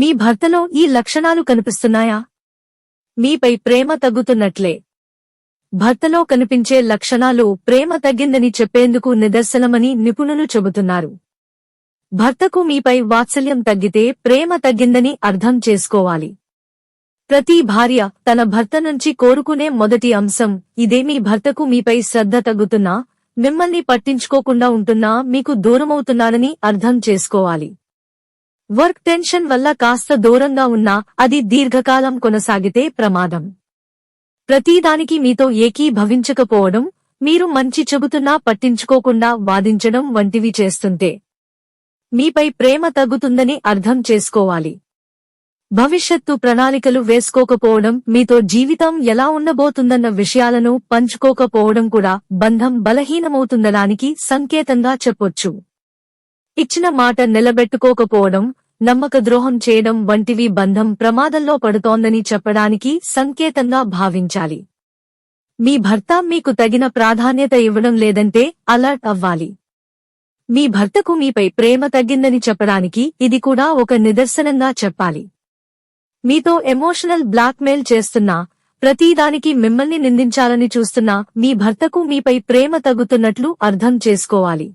మీ భర్తలో ఈ లక్షణాలు కనిపిస్తున్నాయా? మీపై ప్రేమ తగ్గుతున్నట్లే. భర్తలో కనిపించే లక్షణాలు ప్రేమ తగ్గిందని చెప్పేందుకు నిదర్శనమని నిపుణులు చెబుతున్నారు. భర్తకు మీపై వాత్సల్యం తగ్గితే ప్రేమ తగ్గిందని అర్థం చేసుకోవాలి. ప్రతి భార్య తన భర్త నుంచి కోరుకునే మొదటి అంశం ఇదే మీ భర్తకు మీపై శ్రద్ధ తగ్గుతున్నా మిమ్మల్ని పట్టించుకోకుండా ఉంటున్నా మీకు దూరమవుతున్నానని అర్థం చేసుకోవాలి. వర్క్ టెన్షన్ వల్ల కాస్త దూరంగా ఉన్నా అది దీర్ఘకాలం కొనసాగితే ప్రమాదం. ప్రతిదానికి మీతో ఏకీభవించకపోవడం మీరు మంచి చెబుతున్నా పట్టించుకోకుండా వాదించడం వంటివి చేస్తుంటే మీపై ప్రేమ తగ్గుతుందని అర్థం చేసుకోవాలి. భవిష్యత్తు ప్రణాళికలు వేసుకోకపోవడం మీతో జీవితం ఎలా ఉండబోతుందన్న విషయాలను పంచుకోకపోవడం కూడా బంధం బలహీనమవుతుందడానికి సంకేతంగా చెప్పొచ్చు. ఇచ్చిన మాట నిలబెట్టుకోకపోవడం నమ్మక ద్రోహం చేయడం వంటివి బంధం ప్రమాదంలో పడుతోందని చెప్పడానికి సంకేతంగా భావించాలి. మీ భర్త మీకు తగిన ప్రాధాన్యత ఇవ్వడం లేదంటే అలర్ట్ అవ్వాలి. మీ భర్తకు మీపై ప్రేమ తగ్గిందని చెప్పడానికి ఇది కూడా ఒక నిదర్శనంగా చెప్పాలి. మీతో ఎమోషనల్ బ్లాక్మెయిల్ చేస్తున్నా ప్రతిదానికి మిమ్మల్ని నిందించాలని చూస్తున్నా మీ భర్తకు మీపై ప్రేమ తగ్గుతున్నట్లు అర్థం చేసుకోవాలి.